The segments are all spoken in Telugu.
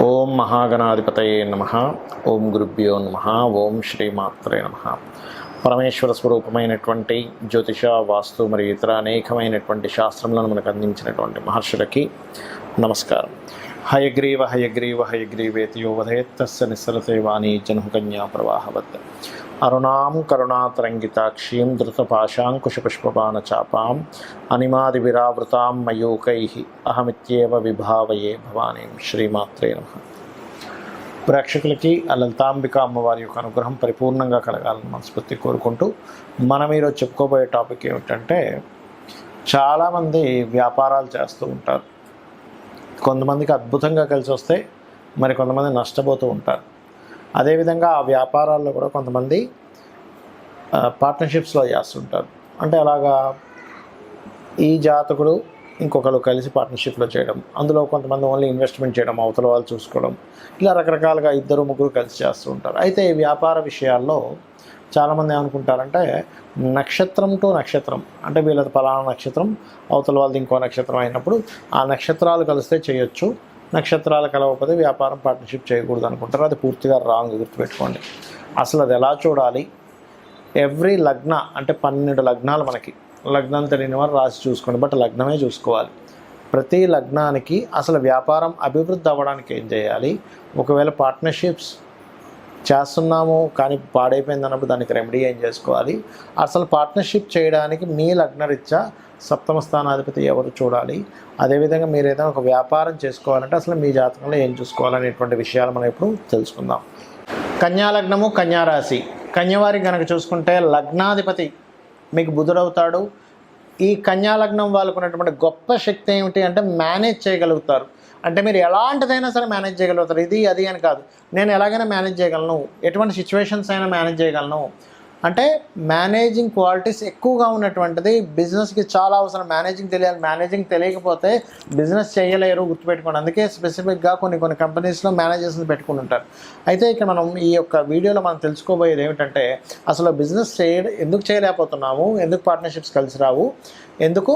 ఓం మహాగణాధిపతయే నమ. ఓం గురుభ్యో నమ. ఓం శ్రీమాత్రే నమ. పరమేశ్వర స్వరూపమైనటువంటి జ్యోతిష వాస్తు మరియు ఇతర అనేకమైనటువంటి శాస్త్రములను మనకు అందించినటువంటి మహర్షులకి నమస్కారం. హయగ్రీవ హయగ్రీవ హయగ్రీవేతి యో నిస్సరతే వాణి జనుకన్యా ప్రవాహవత్. అరుణాం కరుణాతరంగితాక్షీం ధృతపాశాంకుశపుష్పపాన చాపాం అనిమాది విరావృతాం మయూకై అహమిత్యేవ విభావయే భవానీం శ్రీమాత్రే నమ. ప్రేక్షకులకి ఆ లలితాంబిక అమ్మవారి యొక్క అనుగ్రహం పరిపూర్ణంగా కలగాలని మనస్ఫూర్తి కోరుకుంటూ మనం ఈరోజు చెప్పుకోబోయే టాపిక్ ఏమిటంటే చాలామంది వ్యాపారాలు చేస్తూ ఉంటారు. కొంతమందికి అద్భుతంగా కలిసి వస్తే మరి కొంతమంది నష్టపోతూ ఉంటారు. అదేవిధంగా ఆ వ్యాపారాల్లో కూడా కొంతమంది పార్ట్నర్షిప్స్లో చేస్తుంటారు. అంటే అలాగా ఈ జాతకుడు ఇంకొకరు కలిసి పార్ట్నర్షిప్లో చేయడం అందులో కొంతమంది ఓన్లీ ఇన్వెస్ట్మెంట్ చేయడం అవతల వాళ్ళు చూసుకోవడం ఇలా రకరకాలుగా ఇద్దరు ముగ్గురు కలిసి చేస్తూ ఉంటారు. అయితే ఈ వ్యాపార విషయాల్లో చాలామంది ఏమనుకుంటారంటే నక్షత్రం టు నక్షత్రం అంటే వీళ్ళది పలానా నక్షత్రం అవతల వాళ్ళది ఇంకో నక్షత్రం అయినప్పుడు ఆ నక్షత్రాలు కలిస్తే చేయొచ్చు నక్షత్రాలు కలవకపోతే వ్యాపారం పార్ట్నర్షిప్ చేయకూడదు అనుకుంటారు. అది పూర్తిగా రాంగ్ గుర్తుపెట్టుకోండి. అసలు అది ఎలా చూడాలి? ఎవ్రీ లగ్న అంటే పన్నెండు లగ్నాలు మనకి. లగ్నం తెలియని వారు రాసి చూసుకోండి బట్ లగ్నమే చూసుకోవాలి. ప్రతి లగ్నానికి అసలు వ్యాపారం అభివృద్ధి అవ్వడానికి ఏం చేయాలి? ఒకవేళ పార్ట్నర్షిప్స్ చేస్తున్నాము కానీ పాడైపోయింది అన్నప్పుడు దానికి రెమెడీ ఏం చేసుకోవాలి? అసలు పార్ట్నర్షిప్ చేయడానికి మీ లగ్నరీత్యా సప్తమ స్థానాధిపతి ఎవరు చూడాలి? అదేవిధంగా మీరు ఏదైనా ఒక వ్యాపారం చేసుకోవాలంటే అసలు మీ జాతకంలో ఏం చూసుకోవాలనేటువంటి విషయాలు మనం ఇప్పుడు తెలుసుకుందాం. కన్యా లగ్నము కన్యవారి కనుక చూసుకుంటే లగ్నాధిపతి మీకు బుధుడవుతాడు. ఈ కన్యాలగ్నం వాళ్ళకున్నటువంటి గొప్ప శక్తి ఏమిటి అంటే మేనేజ్ చేయగలుగుతారు. అంటే మీరు ఎలాంటిదైనా సరే మేనేజ్ చేయగలుగుతారు. ఇది అది అని కాదు. నేను ఎలాగైనా మేనేజ్ చేయగలను. ఎటువంటి సిచ్యువేషన్స్ అయినా మేనేజ్ చేయగలను. అంటే మేనేజింగ్ క్వాలిటీస్ ఎక్కువగా ఉన్నటువంటిది బిజినెస్కి చాలా అవసరం. మేనేజింగ్ తెలియాలి. మేనేజింగ్ తెలియకపోతే బిజినెస్ చేయలేరు గుర్తుపెట్టుకోండి. అందుకే స్పెసిఫిక్గా కొన్ని కొన్ని కంపెనీస్లో మేనేజర్స్ని పెట్టుకుని ఉంటారు. అయితే ఇక్కడ మనం ఈ యొక్క వీడియోలో మనం తెలుసుకోబోయేది ఏమిటంటే అసలు బిజినెస్ చేయ ఎందుకు చేయలేకపోతున్నాము? ఎందుకు పార్ట్నర్షిప్స్ కలిసి రావు? ఎందుకు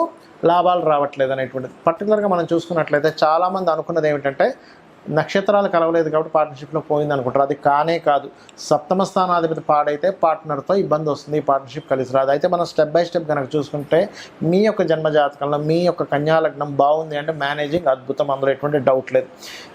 లాభాలు రావట్లేదు అనేటువంటిది. పర్టికులర్గా మనం చూసుకున్నట్లయితే చాలామంది అనుకున్నది ఏమిటంటే నక్షత్రాలు కలవలేదు కాబట్టి పార్ట్నర్షిప్లో పోయింది అనుకుంటారు. అది కానే కాదు. సప్తమ స్థానాధిపతి పాడైతే పార్ట్నర్తో ఇబ్బంది వస్తుంది. ఈ పార్ట్నర్షిప్ కలిసి రాదు. అయితే మనం స్టెప్ బై స్టెప్ కనుక చూసుకుంటే మీ యొక్క జన్మ జాతకంలో మీ యొక్క కన్యాలగ్నం బాగుంది అంటే మేనేజింగ్ అద్భుతం. అందులో ఎటువంటి డౌట్ లేదు.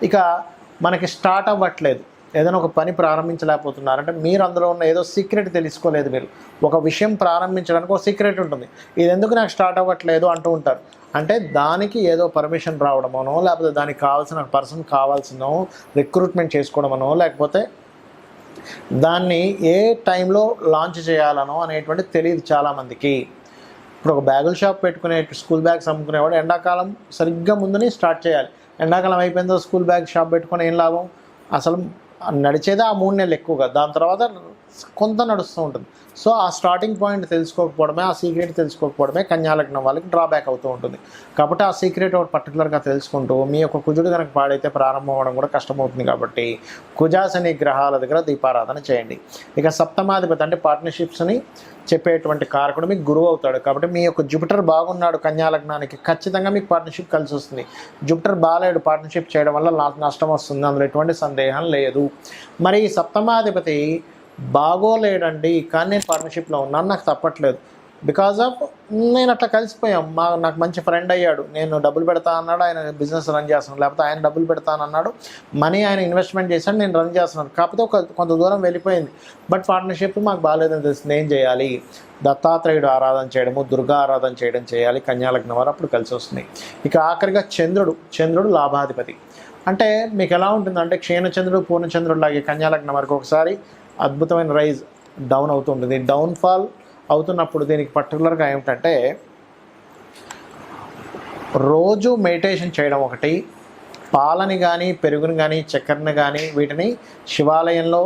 ఇక మనకి స్టార్ట్ అవ్వట్లేదు. ఏదైనా ఒక పని ప్రారంభించలేకపోతున్నారంటే మీరు అందులో ఉన్న ఏదో సీక్రెట్ తెలుసుకోలేదు మీరు. ఒక విషయం ప్రారంభించడానికి ఒక సీక్రెట్ ఉంటుంది. ఇది ఎందుకు నాకు స్టార్ట్ అవ్వట్లేదు అంటూ ఉంటారు. అంటే దానికి ఏదో పర్మిషన్ రావడమనో లేకపోతే దానికి కావాల్సిన పర్సన్ కావాల్సినో రిక్రూట్మెంట్ చేసుకోవడమనో లేకపోతే దాన్ని ఏ టైంలో లాంచ్ చేయాలనో అనేటువంటి తెలియదు చాలామందికి. ఇప్పుడు ఒక బ్యాగుల షాప్ పెట్టుకునే స్కూల్ బ్యాగ్స్ అమ్ముకునేవాడు ఎండాకాలం సరిగ్గా ముందుని స్టార్ట్ చేయాలి. ఎండాకాలం అయిపోయిందో స్కూల్ బ్యాగ్ షాప్ పెట్టుకొని ఏం లాభం? అసలు నడిచేదే ఆ మూడు నెలలు ఎక్కువగా. దాని తర్వాత కొంత నడుస్తూ ఉంటుంది. సో ఆ స్టార్టింగ్ పాయింట్ తెలుసుకోకపోవడమే ఆ సీక్రెట్ తెలుసుకోకపోవడమే కన్యాలగ్నం వాళ్ళకి డ్రాబ్యాక్ అవుతూ ఉంటుంది. కాబట్టి ఆ సీక్రెట్ ఒకటి పర్టికులర్గా తెలుసుకుంటూ మీ యొక్క కుజుడు కనుక పాడైతే ప్రారంభం అవ్వడం కూడా కష్టమవుతుంది కాబట్టి కుజాసని గ్రహాల దగ్గర దీపారాధన చేయండి. ఇక సప్తమాధిపతి అంటే పార్ట్నర్షిప్స్ని చెప్పేటువంటి కారకుడు మీకు గురువు అవుతాడు. కాబట్టి మీ యొక్క జూపిటర్ బాగున్నాడు కన్యాలగ్నానికి ఖచ్చితంగా మీకు పార్ట్నర్షిప్ కలిసి వస్తుంది. జూపిటర్ బాగాలేడు పార్ట్నర్షిప్ చేయడం వల్ల నష్టం వస్తుంది. అందులో ఎటువంటి సందేహం లేదు. మరి ఈ సప్తమాధిపతి బాగోలేడండి కానీ నేను పార్ట్నర్షిప్లో ఉన్నాను నాకు తప్పట్లేదు. బికాజ్ ఆఫ్ నేను అట్లా కలిసిపోయాం. మా నాకు మంచి ఫ్రెండ్ అయ్యాడు. నేను డబ్బులు పెడతా అన్నాడు ఆయన బిజినెస్ రన్ చేస్తున్నాడు. లేకపోతే ఆయన డబ్బులు పెడతాను అన్నాడు. మనీ ఆయన ఇన్వెస్ట్మెంట్ చేశాడు నేను రన్ చేస్తున్నాను. కాకపోతే ఒక కొంత దూరం వెళ్ళిపోయింది. బట్ పార్ట్నర్షిప్ మాకు బాగాలేదని తెలిసింది. ఏం చేయాలి? దత్తాత్రేయుడు ఆరాధన చేయడము దుర్గా ఆరాధన చేయడం చేయాలి. కన్యాలగ్నం వారు అప్పుడు కలిసి వస్తుంది ఇక ఆఖరిగా చంద్రుడు చంద్రుడు లాభాధిపతి. అంటే మీకు ఎలా ఉంటుంది అంటే క్షీణచంద్రుడు పూర్ణచంద్రుడు లాగే కన్యాలగ్నం వరకు ఒకసారి అద్భుతమైన రైజ్ డౌన్ అవుతుంటుంది. డౌన్ఫాల్ అవుతున్నప్పుడు దీనికి పర్టికులర్గా ఏమిటంటే రోజు మెడిటేషన్ చేయడం ఒకటి పాలని కానీ పెరుగుని కానీ చక్కెరని కానీ వీటిని శివాలయంలో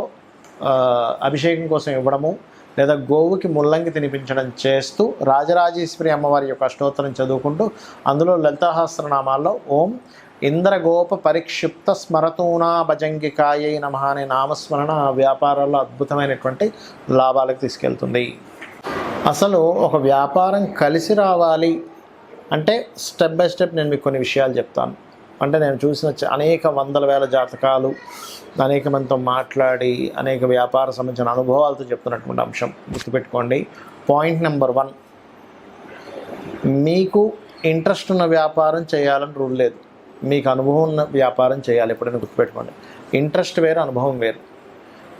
అభిషేకం కోసం ఇవ్వడము లేదా గోవుకి ముల్లంగి తినిపించడం చేస్తూ రాజరాజేశ్వరి అమ్మవారి యొక్క అష్టోత్తరం చదువుకుంటూ అందులో లలితాహస్రనామాల్లో ఓం ఇంద్రగోప పరిక్షిప్త స్మరతూనా భజంగికాయై నమ అనే నామస్మరణ ఆ వ్యాపారాల్లో అద్భుతమైనటువంటి లాభాలకు తీసుకెళ్తుంది. అసలు ఒక వ్యాపారం కలిసి రావాలి అంటే స్టెప్ బై స్టెప్ నేను మీకు కొన్ని విషయాలు చెప్తాను. అంటే నేను చూసిన అనేక వందల వేల జాతకాలు అనేక మందితో మాట్లాడి అనేక వ్యాపార సంబంధించిన అనుభవాలతో చెప్తున్నటువంటి అంశం గుర్తుపెట్టుకోండి. పాయింట్ నెంబర్ వన్ మీకు ఇంట్రెస్ట్ ఉన్న వ్యాపారం చేయాలని రూల్ లేదు. మీకు అనుభవం ఉన్న వ్యాపారం చేయాలి ఎప్పుడైనా గుర్తుపెట్టుకోండి. ఇంట్రెస్ట్ వేరు అనుభవం వేరు.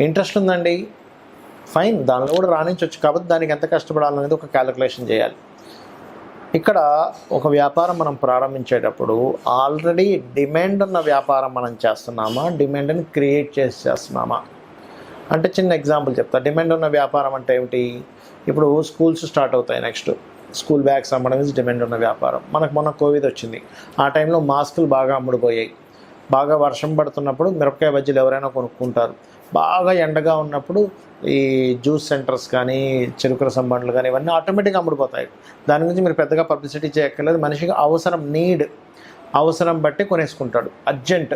ఇంట్రెస్ట్ ఉందండి ఫైన్ దానిలో కూడా రాణించవచ్చు కాబట్టి దానికి ఎంత కష్టపడాలనేది ఒక క్యాలిక్యులేషన్ చేయాలి. ఇక్కడ ఒక వ్యాపారం మనం ప్రారంభించేటప్పుడు ఆల్రెడీ డిమాండ్ ఉన్న వ్యాపారం మనం చేస్తున్నామా? డిమాండ్ని క్రియేట్ చేసి చేస్తున్నామా? అంటే చిన్న ఎగ్జాంపుల్ చెప్తా. డిమాండ్ ఉన్న వ్యాపారం అంటే ఏమిటి? ఇప్పుడు స్కూల్స్ స్టార్ట్ అవుతాయి నెక్స్ట్ స్కూల్ బ్యాగ్స్ అమ్మడం ఇస్ డిమాండ్ ఉన్న వ్యాపారం. మనకు మొన్న కోవిడ్ వచ్చింది. ఆ టైంలో మాస్కులు బాగా అమ్ముడుపోయాయి. బాగా వర్షం పడుతున్నప్పుడు మిరపకాయ బజ్జీలు ఎవరైనా కొనుక్కుంటారు. బాగా ఎండగా ఉన్నప్పుడు ఈ జ్యూస్ సెంటర్స్ కానీ చెరుకు రసం బండ్లు కానీ ఇవన్నీ ఆటోమేటిక్గా అమ్ముడుపోతాయి. దాని గురించి మీరు పెద్దగా పబ్లిసిటీ చేయక్కర్లేదు. మనిషికి అవసరం నీడ్ అవసరం బట్టి కొనేసుకుంటాడు. అర్జెంట్.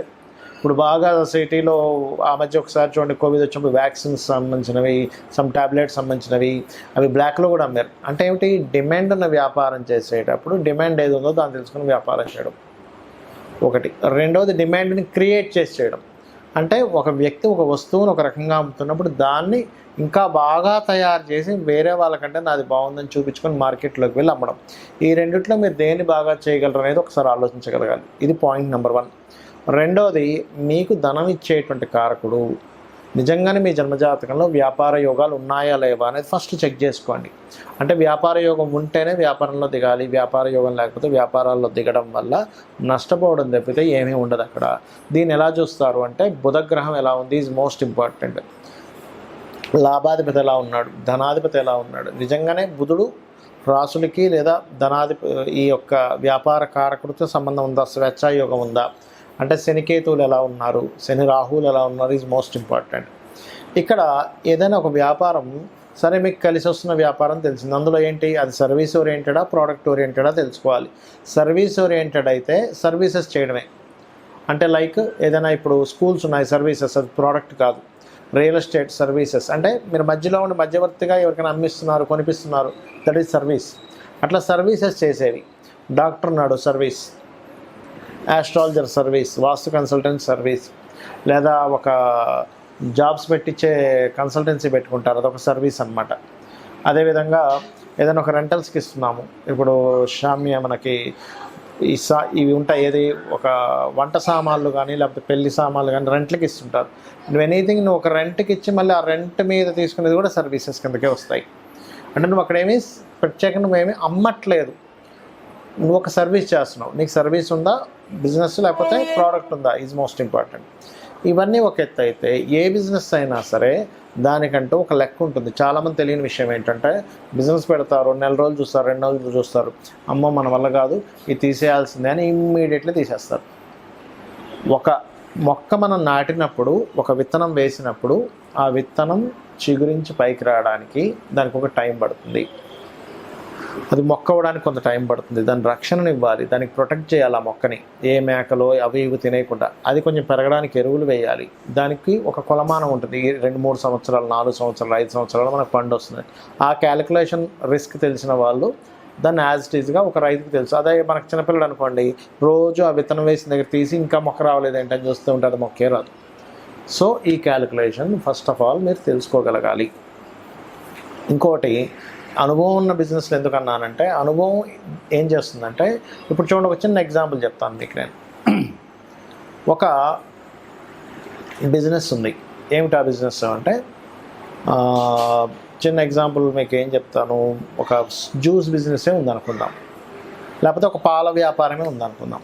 ఇప్పుడు బాగా సిటీలో ఆ మధ్య ఒకసారి చూడండి కోవిడ్ వచ్చినప్పుడు వ్యాక్సిన్స్ సంబంధించినవి సమ్ టాబ్లెట్స్ సంబంధించినవి అవి బ్లాక్లో కూడా అమ్మారు. అంటే ఏమిటి? డిమాండ్ ఉన్న వ్యాపారం చేసేటప్పుడు డిమాండ్ ఏది ఉందో దాన్ని తెలుసుకుని వ్యాపారం చేయడం. ఒకటి. రెండవది డిమాండ్ని క్రియేట్ చేసి చేయడం. అంటే ఒక వ్యక్తి ఒక వస్తువును ఒక రకంగా అమ్ముతున్నప్పుడు దాన్ని ఇంకా బాగా తయారు చేసి వేరే వాళ్ళకంటే నాది బాగుందని చూపించుకొని మార్కెట్లోకి వెళ్ళి అమ్మడం. ఈ రెండిట్లో మీరు దేన్ని బాగా చేయగలరు అనేది ఒకసారి ఆలోచించగలగాలి. ఇది పాయింట్ నెంబర్ వన్ రెండోది మీకు ధనం ఇచ్చేటువంటి కారకుడు నిజంగానే మీ జన్మజాతకంలో వ్యాపార యోగాలు ఉన్నాయా లేవా అనేది ఫస్ట్ చెక్ చేసుకోండి. అంటే వ్యాపార యోగం ఉంటేనే వ్యాపారంలో దిగాలి వ్యాపార యోగం లేకపోతే వ్యాపారాల్లో దిగడం వల్ల నష్టపోవడం తప్పితే ఏమీ ఉండదు అక్కడ. దీన్ని ఎలా చూస్తారు అంటే బుధగ్రహం ఎలా ఉంది ఈజ్ మోస్ట్ ఇంపార్టెంట్ లాభాధిపతి ఎలా ఉన్నాడు ధనాధిపతి ఎలా ఉన్నాడు. నిజంగానే బుధుడు రాసులకి లేదా ధనాధిప ఈ యొక్క వ్యాపార కారకుడితో సంబంధం ఉందా స్వేచ్ఛాయోగం ఉందా? అంటే శనికేతువులు ఎలా ఉన్నారు? శని రాహువులు ఎలా ఉన్నారు ఈజ్ మోస్ట్ ఇంపార్టెంట్ ఇక్కడ ఏదైనా ఒక వ్యాపారం సరే మీకు కలిసి వస్తున్న వ్యాపారం తెలిసింది. అందులో ఏంటి? అది సర్వీస్ ఓరియంటెడా ప్రోడక్ట్ ఓరియంటెడా తెలుసుకోవాలి. సర్వీస్ ఓరియంటెడ్ అయితే సర్వీసెస్ చేయడమే. అంటే లైక్ ఏదైనా ఇప్పుడు స్కూల్స్ ఉన్నాయి సర్వీసెస్ అది ప్రోడక్ట్ కాదు. రియల్ ఎస్టేట్ సర్వీసెస్ అంటే మీరు మధ్యలో ఉండి మధ్యవర్తిగా ఎవరికైనా అమ్మిస్తున్నారు కొనిపిస్తున్నారు దట్ ఈస్ సర్వీస్ అట్లా సర్వీసెస్ చేసేవి. డాక్టర్ ఉన్నాడు service astrologer service vastu consultant service లేదా ఒక జాబ్స్ పెట్టించే కన్సల్టెన్సీ పెట్టుకుంటారు. అదొక సర్వీస్ అనమాట అదేవిధంగా ఏదైనా ఒక రెంటల్స్కి ఇస్తున్నాము. ఇప్పుడు షామ్య మనకి ఈ సా ఇవి ఉంటాయి. ఏది? ఒక వంట సామాన్లు కానీ లేకపోతే పెళ్ళి సామాన్లు కానీ రెంట్లకి ఇస్తుంటారు. నువ్వు ఎనీథింగ్ నువ్వు ఒక రెంట్కి ఇచ్చి మళ్ళీ ఆ రెంట్ మీద తీసుకునేది కూడా సర్వీసెస్ కిందకే వస్తాయి. అంటే నువ్వు అక్కడేమీ ప్రత్యేకంగా నువ్వేమీ అమ్మట్లేదు. నువ్వు ఒక సర్వీస్ చేస్తున్నావు. నీకు సర్వీస్ ఉందా? బిజినెస్ లేకపోతే ప్రోడక్ట్ ఉందా? ఈజ్ మోస్ట్ ఇంపార్టెంట్ ఇవన్నీ ఒక ఎత్తు అయితే ఏ బిజినెస్ అయినా సరే దానికంటూ ఒక లెక్క ఉంటుంది. చాలామంది తెలియని విషయం ఏంటంటే బిజినెస్ పెడతారు నెల రోజులు చూస్తారు రెండు రోజులు చూస్తారు. అమ్మ మన వల్ల కాదు ఇది తీసేయాల్సిందే అని ఇమ్మీడియట్లీ తీసేస్తారు. ఒక మొక్క మనం నాటినప్పుడు ఒక విత్తనం వేసినప్పుడు ఆ విత్తనం చిగురించి పైకి రావడానికి దానికి ఒక టైం పడుతుంది. అది మొక్క అవ్వడానికి కొంత టైం పడుతుంది. దాని రక్షణను ఇవ్వాలి. దానికి ప్రొటెక్ట్ చేయాలి ఆ మొక్కని. ఏ మేకలో అవి ఇవి తినేయకుండా. అది కొంచెం పెరగడానికి ఎరువులు వేయాలి. దానికి ఒక కొలమానం ఉంటుంది. రెండు మూడు సంవత్సరాలు నాలుగు సంవత్సరాలు ఐదు సంవత్సరాలు మనకు పండు వస్తుంది. ఆ క్యాలిక్యులేషన్ రిస్క్ తెలిసిన వాళ్ళు దాన్ని యాజ్ ఇట్ ఈజ్గా ఒక రైతుకు తెలుసు. అదే మనకు చిన్నపిల్లడు అనుకోండి రోజు ఆ విత్తనం వేసిన దగ్గర తీసి ఇంకా మొక్క రావలేదు ఏంటని చూస్తూ ఉంటే అది మొక్కే రాదు. సో ఈ క్యాలిక్యులేషన్ ఫస్ట్ ఆఫ్ ఆల్ మీరు తెలుసుకోగలగాలి. ఇంకోటి అనుభవం ఉన్న బిజినెస్లో ఎందుకు అన్నానంటే అనుభవం ఏం చేస్తుందంటే ఇప్పుడు చూడండి ఒక చిన్న ఎగ్జాంపుల్ చెప్తాను మీకు నేను. ఒక బిజినెస్ ఉంది. ఏమిటి ఆ బిజినెస్ అంటే చిన్న ఎగ్జాంపుల్ మీకు ఏం చెప్తాను. ఒక జ్యూస్ బిజినెసే ఉందనుకుందాం. లేకపోతే ఒక పాల వ్యాపారమే ఉందనుకుందాం.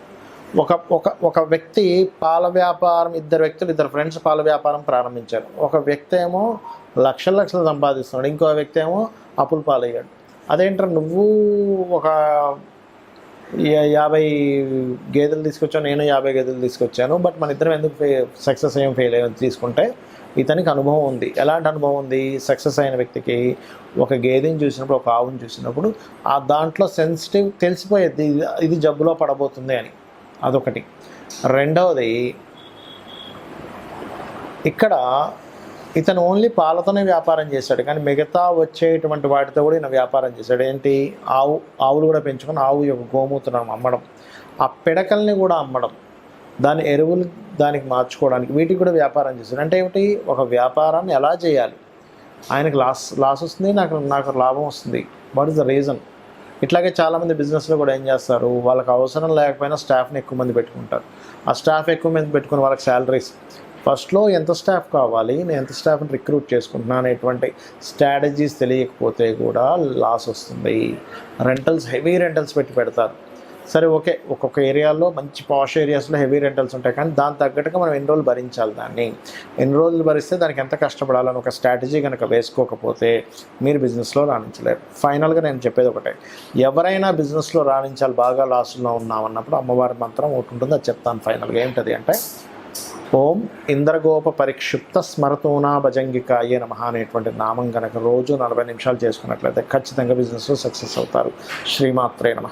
ఒక ఒక ఒక వ్యక్తి పాల వ్యాపారం ఇద్దరు వ్యక్తులు ఇద్దరు ఫ్రెండ్స్ పాల వ్యాపారం ప్రారంభించారు. ఒక వ్యక్తి ఏమో లక్షల లక్షలు సంపాదిస్తున్నాడు. ఇంకో వ్యక్తి ఏమో అప్పులు పాలయ్యాడు. అదేంటారు నువ్వు ఒక యాభై గేదెలు తీసుకొచ్చాను నేను యాభై గేదెలు తీసుకొచ్చాను బట్ మన ఇద్దరం ఎందుకు సక్సెస్ అయ్యాం ఫెయిల్ అయ్యాం తీసుకుంటే ఇతనికి అనుభవం ఉంది. ఎలాంటి అనుభవం ఉంది? సక్సెస్ అయిన వ్యక్తికి ఒక గేదెని చూసినప్పుడు ఒక ఆవుని చూసినప్పుడు ఆ దాంట్లో సెన్సిటివ్ తెలిసిపోయేది ఇది జబ్బులో పడబోతుంది అని. అదొకటి. రెండవది ఇక్కడ ఇతను ఓన్లీ పాలతోనే వ్యాపారం చేశాడు కానీ మిగతా వచ్చేటువంటి వాటితో కూడా ఈయన వ్యాపారం చేశాడు. ఏంటి? ఆవు ఆవులు కూడా పెంచుకొని ఆవు యొక్క గోమూత్రం అమ్మడం ఆ పిడకల్ని కూడా అమ్మడం దాని ఎరువులు దానికి మార్చుకోవడానికి వీటికి కూడా వ్యాపారం చేశాడు. అంటే ఏమిటి? ఒక వ్యాపారాన్ని ఎలా చేయాలి? ఆయనకు లాస్ లాస్ వస్తుంది నాకు నాకు లాభం వస్తుంది. వాట్ ఇస్ ద రీజన్ ఇట్లాగే చాలామంది బిజినెస్లో కూడా ఏం చేస్తారు? వాళ్ళకి అవసరం లేకపోయినా స్టాఫ్ని ఎక్కువ మంది పెట్టుకుంటారు. ఆ స్టాఫ్ ఎక్కువ మంది పెట్టుకుని వాళ్ళకి శాలరీస్ ఫస్ట్లో ఎంత స్టాఫ్ కావాలి నేను ఎంత స్టాఫ్ని రిక్రూట్ చేసుకుంటున్నాను అనేటువంటి స్ట్రాటజీస్ తెలియకపోతే కూడా లాస్ వస్తుంది. రెంటల్స్ హెవీ రెంటల్స్ పెట్టి పెడతారు. సరే ఓకే ఒక్కొక్క ఏరియాలో మంచి పాష్ ఏరియాస్లో హెవీ రెంటల్స్ ఉంటాయి కానీ దాని తగ్గట్టుగా మనం ఎన్ని రోజులు భరించాలి దాన్ని? ఎన్ని రోజులు భరిస్తే దానికి ఎంత కష్టపడాలని ఒక స్ట్రాటజీ కనుక వేసుకోకపోతే మీరు బిజినెస్లో రాణించలేరు. ఫైనల్గా నేను చెప్పేది ఒకటే ఎవరైనా బిజినెస్లో రాణించాలి బాగా లాస్లో ఉన్నామన్నప్పుడు అమ్మవారి మంత్రం ఒకటి ఉంటుంది అది చెప్తాను ఫైనల్గా. ఏంటది అంటే ఓం ఇంద్రగోప పరిక్షిప్త స్మరతోనా భజంగికాయ నమ అనేటువంటి నామం కనుక రోజు నలభై నిమిషాలు చేసుకున్నట్లయితే ఖచ్చితంగా బిజినెస్లో సక్సెస్ అవుతారు. శ్రీమాత్రే నమ.